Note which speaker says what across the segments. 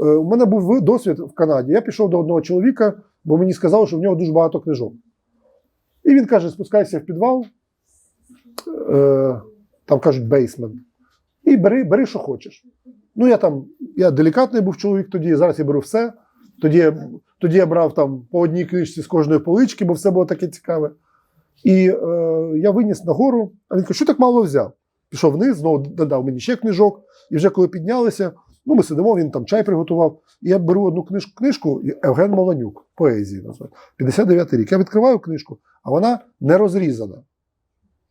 Speaker 1: Е, У мене був досвід в Канаді. Я пішов до одного чоловіка, бо мені сказали, що в нього дуже багато книжок. І він каже: спускайся в підвал, е, там кажуть бейсмент, і бери, бери, що хочеш. Ну, я там, я делікатний був чоловік тоді, зараз я беру все. Тоді, тоді я брав там по одній книжці з кожної полички, бо все було таке цікаве. І е, я виніс нагору, а він каже, що так мало взяв? Пішов вниз, знову додав мені ще книжок. І вже коли піднялися, ну ми сидимо, він там чай приготував. І я беру одну книжку, книжку Евген Молонюк, поезії називається, 59 рік. Я відкриваю книжку, а вона не розрізана.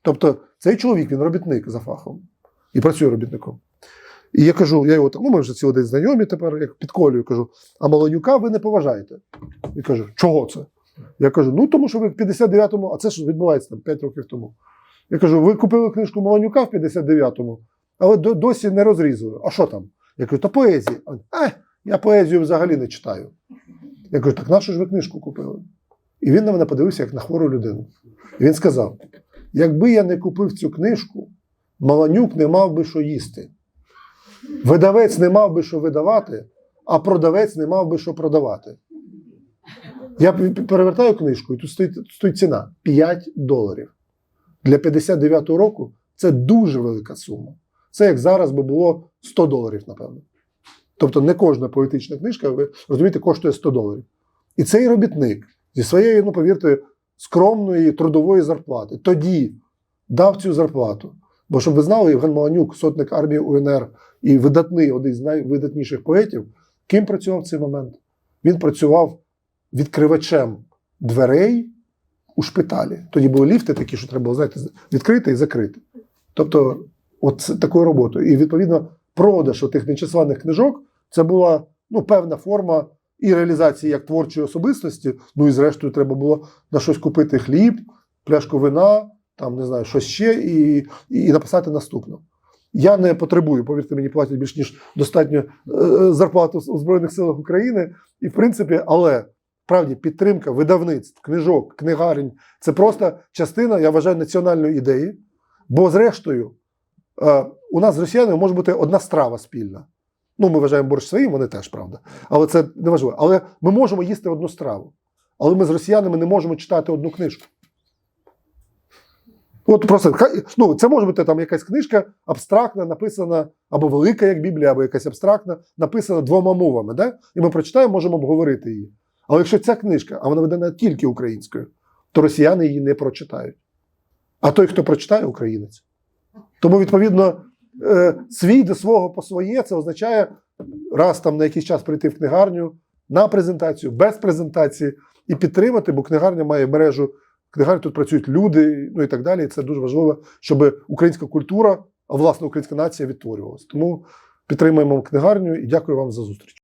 Speaker 1: Тобто цей чоловік, він робітник за фахом і працює робітником. І я кажу, я його так, ну ми вже цілий день знайомі тепер, як підколюю, кажу, а Молонюка ви не поважаєте. І каже, чого це? Я кажу, ну тому що ви в 59-му, а це ж відбувається там 5 років тому. Я кажу, ви купили книжку Молонюка в 59-му, але досі не розрізали. А що там? Я кажу, та поезія. А, «Е, я поезію взагалі не читаю. Я кажу, так нашу ж ви книжку купили? І він на мене подивився як на хвору людину. І він сказав: якби я не купив цю книжку, Маланюк не мав би що їсти. Видавець не мав би що видавати, а продавець не мав би що продавати. Я перевертаю книжку, і тут стоїть, стоїть ціна 5 доларів. Для 59-го року це дуже велика сума. Це як зараз би було 100 доларів, напевно. Тобто не кожна поетична книжка, ви розумієте, коштує 100 доларів. І цей робітник зі своєї, ну повірте, скромної трудової зарплати тоді дав цю зарплату. Бо щоб ви знали, Євген Маланюк, сотник армії УНР і видатний, один з найвидатніших поетів, ким працював в цей момент? Він працював відкривачем дверей у шпиталі. Тоді були ліфти такі, що треба було знаєте, відкрити і закрити. Тобто, от такою роботою. І відповідно, продаж тих нечисленних книжок це була ну, певна форма і реалізації як творчої особистості. Ну і зрештою, треба було на щось купити хліб, пляшку вина, там не знаю, щось ще, і, і написати наступну. Я не потребую, повірте мені, платять більш ніж достатньо е, е, зарплату у Збройних силах України. І в принципі, але справді підтримка видавництв, книжок, книгарень це просто частина, я вважаю, національної ідеї. Бо, зрештою, у нас з росіянами може бути одна страва спільна. Ну, ми вважаємо борщ своїм, вони теж, правда. Але це не важливо. Але ми можемо їсти одну страву. Але ми з росіянами не можемо читати одну книжку. От просто ну, це може бути там якась книжка абстрактна, написана або велика, як Біблія, або якась абстрактна, написана двома мовами. Да? І ми прочитаємо, можемо обговорити її. Але якщо ця книжка, а вона видана тільки українською, то росіяни її не прочитають. А той, хто прочитає, українець. Тому, відповідно, е, свій до свого по своє, це означає раз там на якийсь час прийти в книгарню на презентацію, без презентації і підтримати, бо книгарня має мережу. Книгарні тут працюють люди, ну і так далі. І це дуже важливо, щоб українська культура, а власне українська нація відтворювалася. Тому підтримуємо книгарню і дякую вам за зустріч.